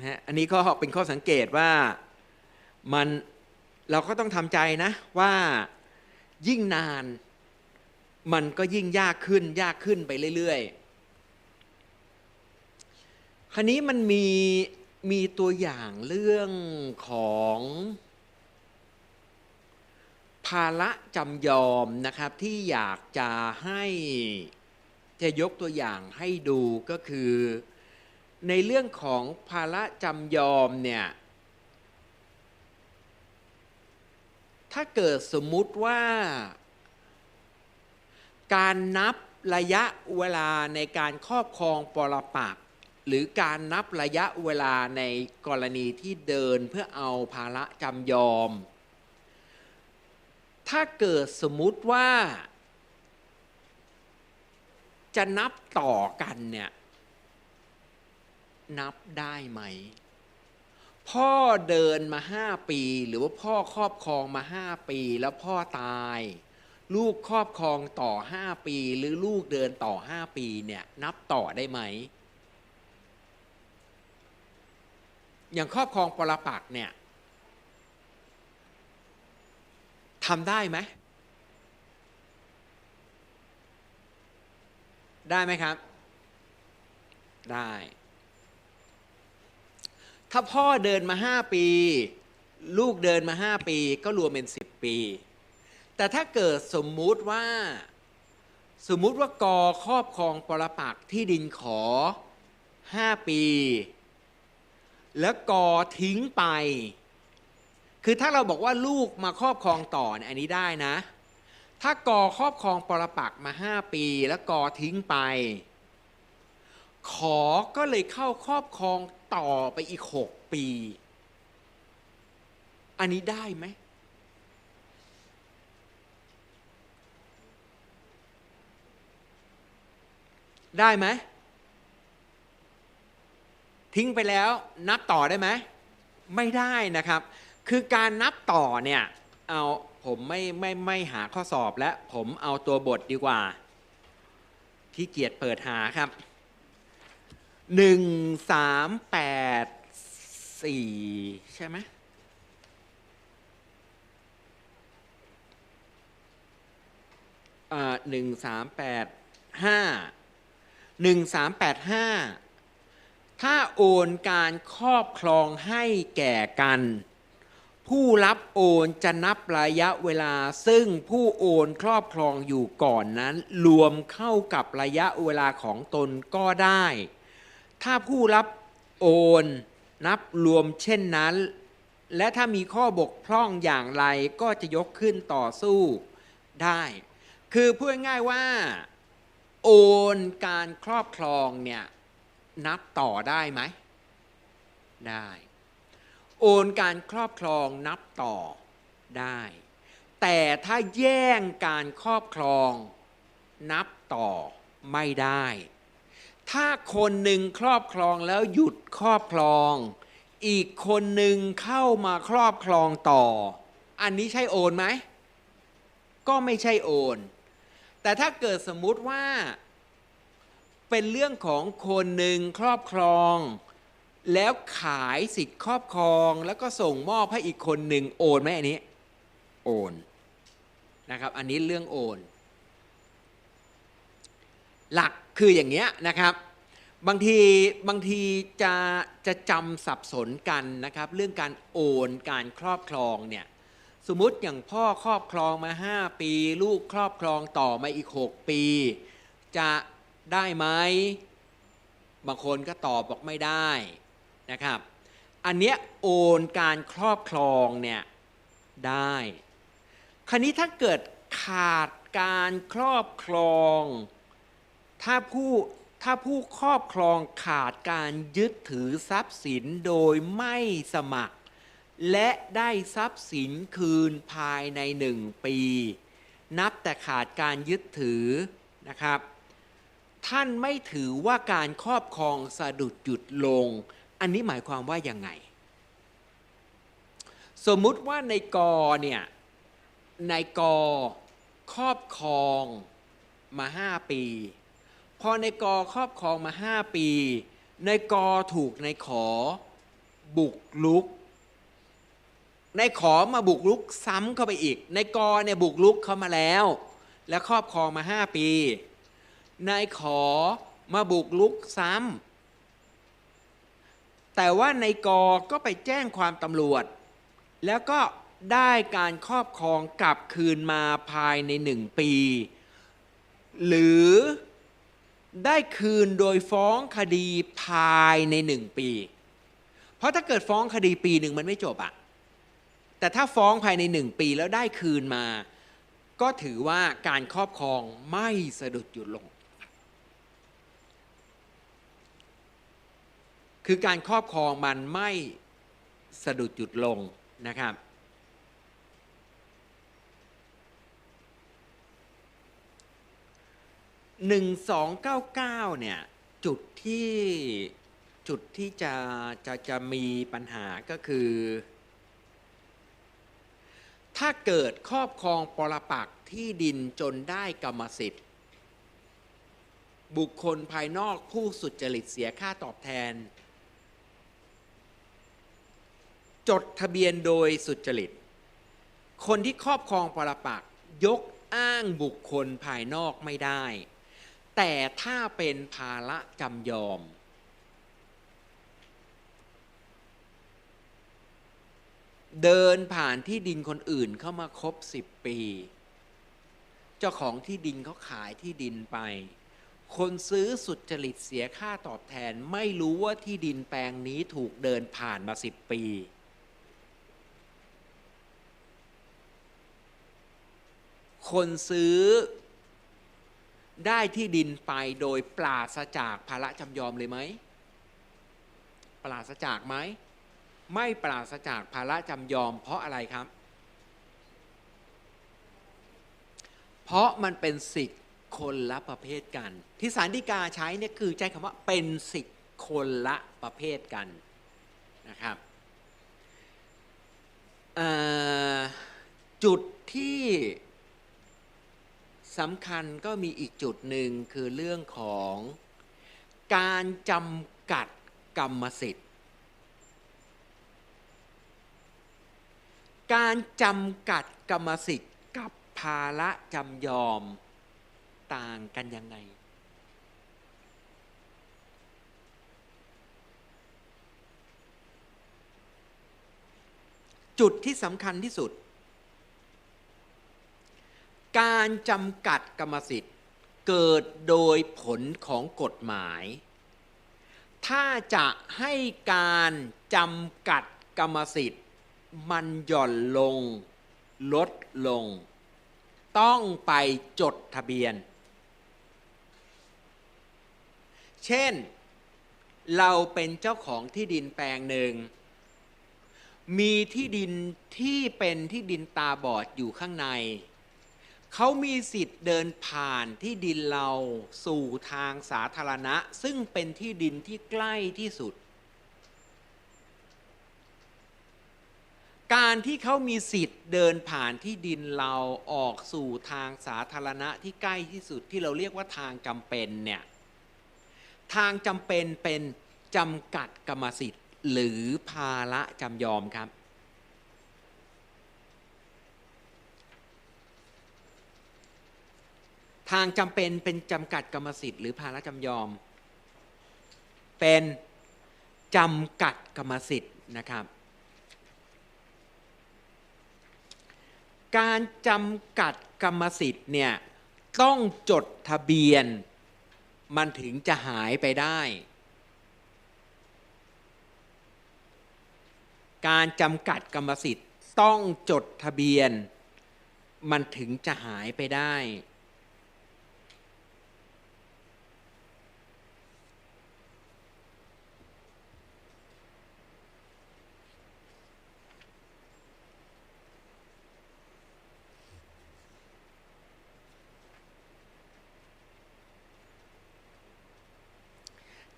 นะฮะอันนี้ก็เป็นข้อสังเกตว่ามันเราก็ต้องทำใจนะว่ายิ่งนานมันก็ยิ่งยากขึ้นยากขึ้นไปเรื่อยๆ คราวนี้มันมีมีตัวอย่างเรื่องของ ภาระจำยอมนะครับที่อยากจะให้จะยกตัวอย่างให้ดูก็คือ ในเรื่องของภาระจำยอมเนี่ย ถ้าเกิดสมมุติว่า การนับระยะเวลาในการครอบครองปรปักหรือการนับระยะเวลาในกรณีที่เดินเพื่อเอาภาระจำยอม ถ้าเกิดสมมุติว่า จะนับต่อกันเนี่ย นับได้ไหม พ่อเดินมาห้าปี หรือว่าพ่อครอบครองมาห้าปีแล้วพ่อตาย ลูกครอบครองต่อห้าปี หรือลูกเดินต่อห้าปีเนี่ยนับต่อได้ไหม อย่างครอบครองปรปักเนี่ยทำได้ไหมได้ไหมครับ ได้ ถ้าพ่อเดินมาห้าปี ลูกเดินมาห้าปี ก็รวมเป็นสิบปี แต่ถ้าเกิดสมมุติว่า สมมุติว่ากอครอบครองปรปักที่ดินขอห้าปี แล้วกอทิ้งไป คือถ้าเราบอกว่าลูกมาครอบครองต่อเนี่ยอันนี้ได้นะ ถ้ากอครอบครองปรปักมาห้าปี แล้วกอทิ้งไป ขอก็เลยเข้าครอบครอง ต่อไปอีกหกปี อันนี้ได้ไหม ได้ไหม ทิ้งไปแล้วนับต่อได้ไหม ไม่ได้นะครับ คือการนับต่อเนี่ยเอาผมไม่ไม่ไม่หาข้อสอบแล้วผมเอาตัวบทดีกว่า ที่เกียจเปิดหาครับ หนึ่งสามแปดสี่ใช่ไหมอ่าหนึ่งสามแปดห้าหนึ่งสามแปดห้าถ้าโอนการครอบครองให้แก่กัน ผู้รับโอนจะนับระยะเวลา ซึ่งผู้โอนครอบครองอยู่ก่อนนั้น รวมเข้ากับระยะเวลาของตนก็ได้ ถ้าผู้รับโอนนับรวมเช่นนั้น และถ้ามีข้อบกพร่องอย่างไรก็จะยกขึ้นต่อสู้ได้ คือพูดง่ายว่า โอนการครอบครองเนี่ยนับต่อได้ไหม ได้ โอนการครอบครองนับต่อได้ แต่ถ้าแย่งการครอบครองนับต่อไม่ได้ ถ้าคนหนึ่งครอบครองแล้วหยุดครอบครอง อีกคนหนึ่งเข้ามาครอบครองต่อ อันนี้ใช่โอนไหม ก็ไม่ใช่โอน แต่ถ้าเกิดสมมุติว่า เป็นเรื่องของคนหนึ่งครอบครอง แล้วขายสิทธิ์ครอบครองแล้วก็ส่งมอบให้อีกคนหนึ่งโอนไหมอันนี้ โอนนะครับ อันนี้เรื่องโอน หลักคืออย่างเงี้ยนะครับ บางทีบางทีจะจะจำสับสนกันนะครับ เรื่องการโอนการครอบครองเนี่ยสมมุติอย่างพ่อครอบครองมา 5 ปี ลูกครอบครองต่อมาอีก 6 ปี จะได้ไหมบางคนก็ตอบบอกไม่ได้นะครับ อันเนี้ยโอนการครอบครองเนี่ยได้ คราวนี้ถ้าเกิดขาดการครอบครอง ถ้าผู้ถ้าผู้ครอบครองขาดการยึดถือทรัพย์สินโดยไม่สมัคร และได้ทรัพย์สินคืนภายในหนึ่งปี นับแต่ขาดการยึดถือนะครับ ท่านไม่ถือว่าการครอบครองสะดุดหยุดลง อันนี้หมายความว่ายังไง สมมุติว่าในกอเนี่ยในกอครอบครองมาห้าปี พอในกอครอบครองมาห้าปี ในกอถูกในขอบุกลุก ในขอมาบุกลุกซ้ำเข้าไปอีก ในกอเนี่ยบุกลุกเข้ามาแล้ว และครอบครองมาห้าปี ในขอมาบุกลุกซ้ำแต่ว่าในกอก็ไปแจ้งความตำรวจ แล้วก็ได้การครอบครองกลับคืนมาภายในหนึ่งปี หรือ ได้คืนโดยฟ้องคดีภายในหนึ่งปี เพราะถ้าเกิดฟ้องคดีปีหนึ่งมันไม่จบอะแต่ถ้าฟ้องภายในหนึ่งปีแล้วได้คืนมา ก็ถือว่าการครอบครองไม่สะดุดหยุดลง คือการครอบครองมันไม่สะดุดหยุดลงนะครับ หนึ่งสองเก้าเก้าเนี่ย จุดที่จุดที่จะจะจะมีปัญหาก็คือ ถ้าเกิดครอบครองปรปักที่ดินจนได้กรรมสิทธิ์ บุคคลภายนอกผู้สุจริตเสียค่าตอบแทน จดทะเบียนโดยสุจริต คนที่ครอบครองปรปักยกอ้างบุคคลภายนอกไม่ได้ แต่ถ้าเป็นภาระจำยอม เดินผ่านที่ดินคนอื่นเข้ามาครบสิบปี เจ้าของที่ดินเขาขายที่ดินไป คนซื้อสุดจริตเสียค่าตอบแทนไม่รู้ว่าที่ดินแปลงนี้ถูกเดินผ่านมาสิบปีคนซื้อ ได้ที่ดินไปโดยปราศจากภาระจำยอมเลยไหม ปราศจากไหม ไม่ปราศจากภาระจำยอม เพราะอะไรครับ เพราะมันเป็นสิทธิ์คนละประเภทกัน ที่สารดีกาใช้เนี่ยคือใช้คำว่าเป็นสิทธิ์คนละประเภทกันนะครับจุดที่ สำคัญก็มีอีกจุดหนึ่งคือเรื่องของการจำกัดกรรมสิทธิ์ การจำกัดกรรมสิทธิ์กับภาระจำยอมต่างกันยังไง จุดที่สำคัญที่สุด การจำกัดกรรมสิทธิ์เกิดโดยผลของกฎหมาย ถ้าจะให้การจำกัดกรรมสิทธิ์ มันหย่อนลง ลดลง ต้องไปจดทะเบียน เช่น เราเป็นเจ้าของที่ดินแปลงหนึ่ง มีที่ดินที่เป็นที่ดินตาบอดอยู่ข้างใน เขามีสิทธิ์เดินผ่านที่ดินเราสู่ทางสาธารณะ ซึ่งเป็นที่ดินที่ใกล้ที่สุด การที่เขามีสิทธิ์เดินผ่านที่ดินเราออกสู่ทางสาธารณะที่ใกล้ที่สุดที่เราเรียกว่าทางจำเป็นเนี่ยทางจำเป็นเป็นจำกัดกรรมสิทธิ์หรือภาระจำยอมครับ ทางจำเป็นเป็นจำกัดกรรมสิทธิ์ หรือภาระจำยอม เป็นจำกัดกรรมสิทธิ์นะครับ การจำกัดกรรมสิทธิ์เนี่ยต้องจดทะเบียน มันถึงจะหายไปได้ การจำกัดกรรมสิทธิ์ต้องจดทะเบียน มันถึงจะหายไปได้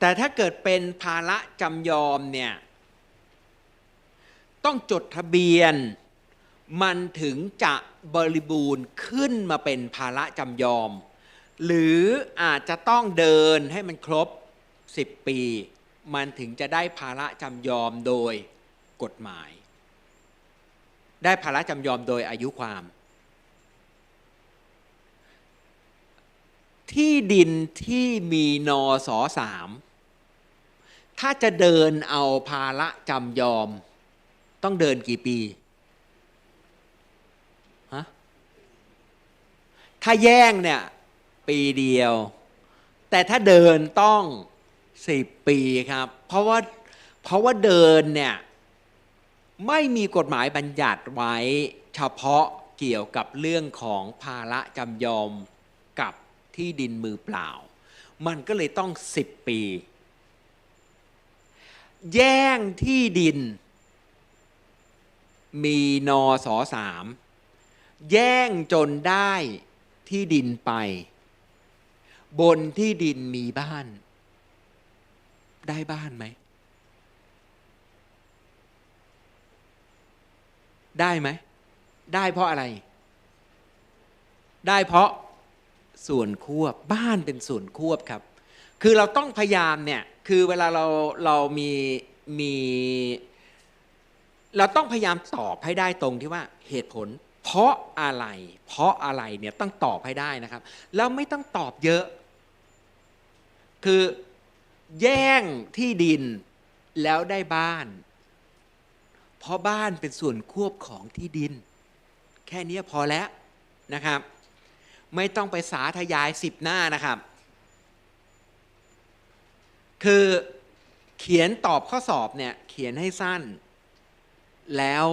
แต่ถ้าเกิดเป็นภาระจำยอมเนี่ยต้องจดทะเบียน มันถึงจะบริบูรณ์ขึ้นมาเป็นภาระจำยอม หรืออาจจะต้องเดินให้มันครบ 10 ปี มันถึงจะได้ภาระจำยอมโดยกฎหมาย ได้ภาระจำยอมโดยอายุความ ที่ดินที่มีนอสอสาม ถ้าจะเดินเอาภาระจำยอม ต้องเดินกี่ปีฮะถ้าแย่งเนี่ยปีเดียว แต่ถ้าเดินต้องสิบปีครับ เพราะว่าเพราะว่าเดินเนี่ยไม่มีกฎหมายบัญญัติไว้เฉพาะเกี่ยวกับเรื่องของภาระจำยอมกับที่ดินมือเปล่า มันก็เลยต้องสิบปี แย่งที่ดิน มีนอสอสามแย่งจนได้ที่ดินไป บนที่ดินมีบ้าน ได้บ้านไหม ได้ไหม ได้เพราะอะไร ได้เพราะส่วนควบบ้านเป็นส่วนควบครับ คือเราต้องพยายามเนี่ย คือเวลาเราเรามีมีเราต้องพยายามตอบให้ได้ตรงที่ว่าเหตุผล เพราะอะไร เพราะอะไรเนี่ยต้องตอบให้ได้นะครับแล้วไม่ต้องตอบเยอะ คือแย่งที่ดินแล้วได้บ้าน เพราะบ้านเป็นส่วนควบของที่ดิน แค่นี้พอแล้วนะครับ ไม่ต้องไปสาธยายสิบหน้านะครับ คือเขียนตอบข้อสอบเนี่ยเขียนให้สั้น แล้ว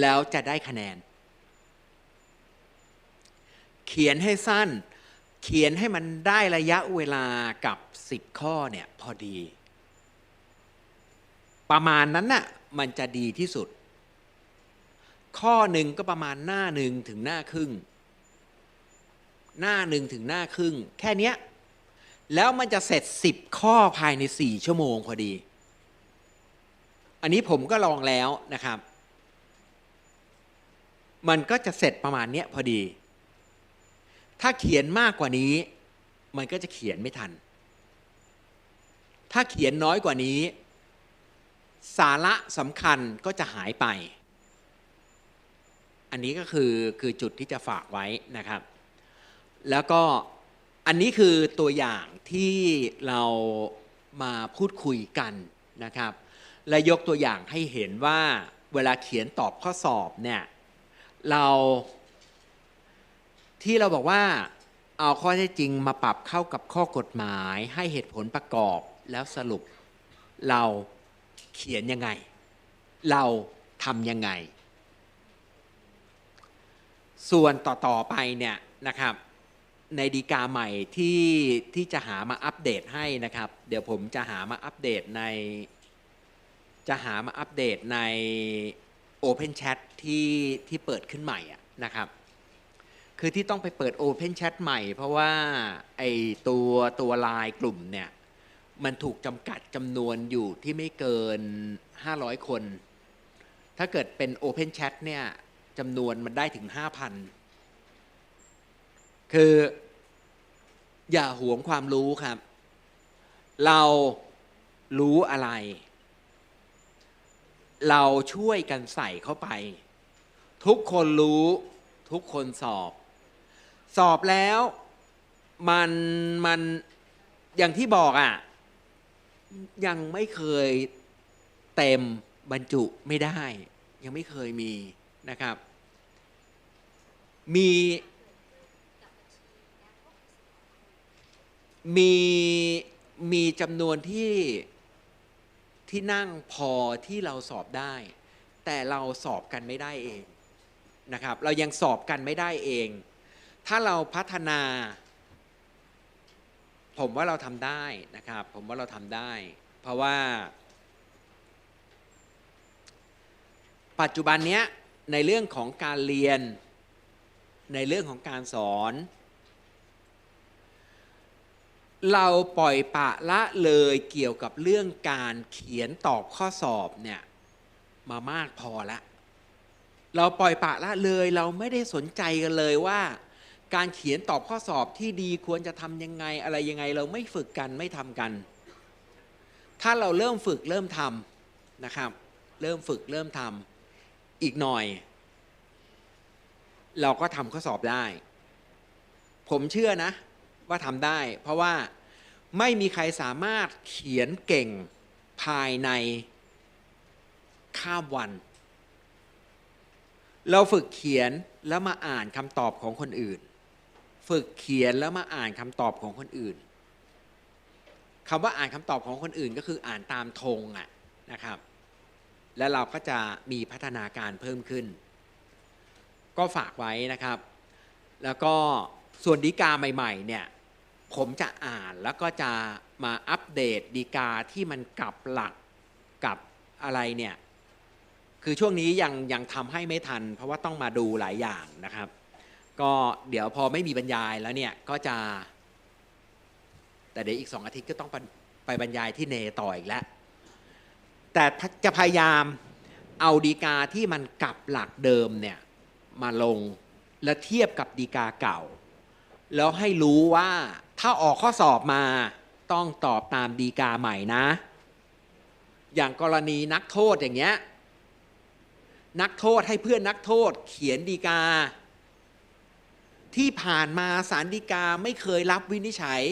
แล้วจะได้คะแนน เขียนให้สั้น เขียนให้มันได้ระยะเวลากับสิบข้อเนี่ยพอดี ประมาณนั้นน่ะมันจะดีที่สุด ข้อหนึ่งก็ประมาณหน้าหนึ่งถึงหน้าครึ่ง หน้าหนึ่งถึงหน้าครึ่ง แค่เนี้ย แล้วมันจะเสร็จสิบข้อภายในสี่ชั่วโมงพอดี อันนี้ผมก็ลองแล้วนะครับ มันก็จะเสร็จประมาณเนี้ยพอดี ถ้าเขียนมากกว่านี้ มันก็จะเขียนไม่ทัน ถ้าเขียนน้อยกว่านี้ สาระสำคัญก็จะหายไป อันนี้ก็คือคือจุดที่จะฝากไว้นะครับ แล้วก็ อันนี้คือตัวอย่างที่เรามาพูดคุยกันนะครับ และยกตัวอย่างให้เห็นว่าเวลาเขียนตอบข้อสอบเนี่ยเราที่เราบอกว่าเอาข้อเท็จจริงมาปรับเข้ากับข้อกฎหมายให้เหตุผลประกอบแล้วสรุปเราเขียนยังไง เราทำยังไง ส่วนต่อ ๆ ไปเนี่ยนะครับ ในดีกาใหม่ที่ที่จะหามาอัปเดตให้นะครับ เดี๋ยวผมจะหามาอัปเดตใน จะหามาอัปเดตใน Open Chat ที่ที่เปิดขึ้นใหม่ะนะครับ คือที่ต้องไปเปิด Open Chat ใหม่ เพราะว่าไอตัวตัวไลน์กลุ่มเนี่ย มันถูกจำกัดจำนวนอยู่ที่ไม่เกิน 500 คน ถ้าเกิดเป็น Open Chat เนี่ยจำนวนมันได้ถึง 5,000 คืออย่าหวงความรู้ครับ เรารู้อะไร เราช่วยกันใส่เข้าไป ทุกคนรู้ทุกคนสอบ สอบแล้วมันมันอย่างที่บอกอะ่ะ ยังไม่เคยเต็มบรรจุไม่ได้ ยังไม่เคยมีนะครับ มี มีมีจำนวนที่ที่นั่งพอที่เราสอบได้ แต่เราสอบกันไม่ได้เองนะครับ เรายังสอบกันไม่ได้เอง ถ้าเราพัฒนา ผมว่าเราทำได้นะครับ ผมว่าเราทำได้ เพราะว่า ปัจจุบันเนี้ยในเรื่องของการเรียน ในเรื่องของการสอน เราปล่อยปะละเลยเกี่ยวกับเรื่องการเขียนตอบข้อสอบเนี่ยมามากพอแล้วเราปล่อยปะละเลยเราไม่ได้สนใจกันเลยว่า การเขียนตอบข้อสอบที่ดีควรจะทำยังไงอะไรยังไง เราไม่ฝึกกันไม่ทำกัน ถ้าเราเริ่มฝึกเริ่มทำนะครับ เริ่มฝึกเริ่มทำอีกหน่อย เราก็ทำข้อสอบได้ ผมเชื่อนะ ว่าทำได้ เพราะว่าไม่มีใครสามารถเขียนเก่งภายในข้ามวัน เราฝึกเขียนแล้วมาอ่านคำตอบของคนอื่น ฝึกเขียนแล้วมาอ่านคำตอบของคนอื่นคำว่าอ่านคำตอบของคนอื่นก็คืออ่านตามธงอะนะครับ แล้วเราก็จะมีพัฒนาการเพิ่มขึ้น ก็ฝากไว้นะครับ แล้วก็ส่วนดีกาใหม่ ๆ เนี่ย ผมจะอ่านแล้วก็จะมาอัปเดตดีกาที่มันกลับหลักกับอะไรเนี่ย คือช่วงนี้ยังยังทำให้ไม่ทัน เพราะว่าต้องมาดูหลายอย่างนะครับ ก็เดี๋ยวพอไม่มีบรรยายแล้วเนี่ยก็จะ แต่เดี๋ยวอีกสองอาทิตย์ก็ต้องไปไปบรรยายที่เนต่ออีกแล้ว แต่จะพยายามเอาดีกาที่มันกลับหลักเดิมเนี่ยมาลงและเทียบกับดีกาเก่า แล้วให้รู้ว่า ถ้าออกข้อสอบมาต้องตอบตามดีกาใหม่นะ อย่างกรณีนักโทษอย่างเงี้ยนักโทษให้เพื่อนนักโทษเขียนดีกา ที่ผ่านมาสารดีกาไม่เคยรับวินิจฉัย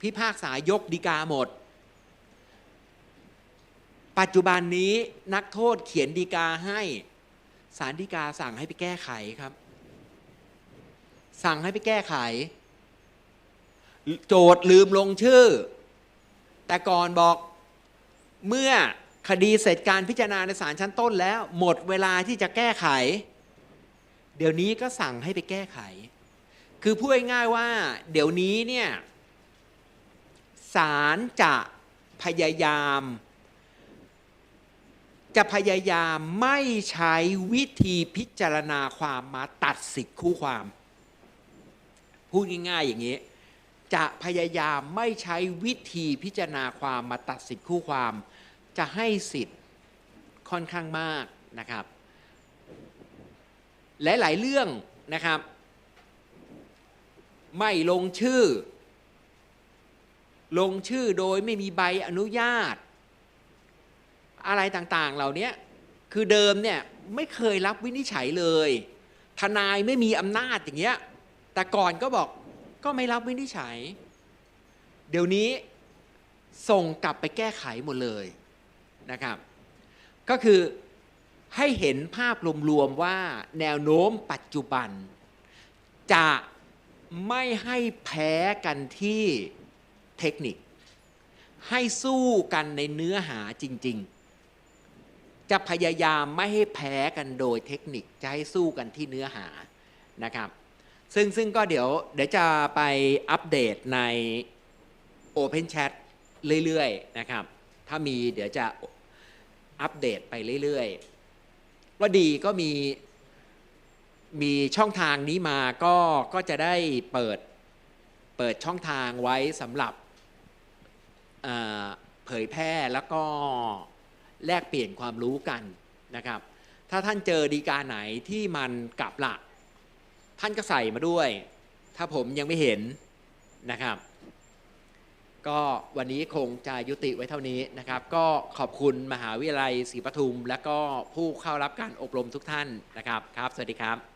พิพากษายกดีกาหมด ปัจจุบันนี้นักโทษเขียนดีกาให้สารดีกาสั่งให้ไปแก้ไขครับ สั่งให้ไปแก้ไข โจทย์ลืมลงชื่อ แต่ก่อนบอกเมื่อคดีเสร็จการพิจารณาในศาลชั้นต้นแล้ว หมดเวลาที่จะแก้ไข เดี๋ยวนี้ก็สั่งให้ไปแก้ไข คือพูดง่ายๆว่า เดี๋ยวนี้เนี่ยศาลจะพยายาม จะพยายามไม่ใช้วิธีพิจารณาความมาตัดสิทธิคู่ความ พูดง่ายๆอย่างนี้ จะพยายามไม่ใช้วิธีพิจารณาความมาตัดสิทธิคู่ความ จะให้สิทธิ์ค่อนข้างมากนะครับหลายๆเรื่องนะครับ ไม่ลงชื่อ ลงชื่อโดยไม่มีใบอนุญาต อะไรต่างๆเหล่านี้คือเดิมเนี่ยไม่เคยรับวินิจฉัยเลย ทนายไม่มีอำนาจอย่างเงี้ยแต่ก่อนก็บอก ก็ไม่รับวินิจฉัย เดี๋ยวนี้ส่งกลับไปแก้ไขหมดเลยนะครับ ก็คือให้เห็นภาพรวมๆว่าแนวโน้มปัจจุบัน จะไม่ให้แพ้กันที่เทคนิค ให้สู้กันในเนื้อหาจริง ๆ จะพยายามไม่ให้แพ้กันโดยเทคนิค จะให้สู้กันที่เนื้อหานะครับ ซึ่งซึ่งก็เดี๋ยวเดี๋ยวจะไปอัปเดตใน Open Chat เรื่อยๆนะครับ ถ้ามีเดี๋ยวจะอัปเดตไปเรื่อยๆ ว่าดีก็มีมีช่องทางนี้มาก็ก็จะได้เปิดเปิดช่องทางไว้สำหรับเผยแพร่แล้วก็แลกเปลี่ยนความรู้กันนะครับ ถ้าท่านเจอดีการไหนที่มันกลับหลัก ท่านก็ใส่มาด้วย ถ้าผมยังไม่เห็นนะครับ ก็วันนี้คงจะยุติไว้เท่านี้นะครับ ก็ขอบคุณมหาวิทยาลัยศรีปทุม และก็ผู้เข้ารับการอบรมทุกท่านนะครับครับ สวัสดีครับ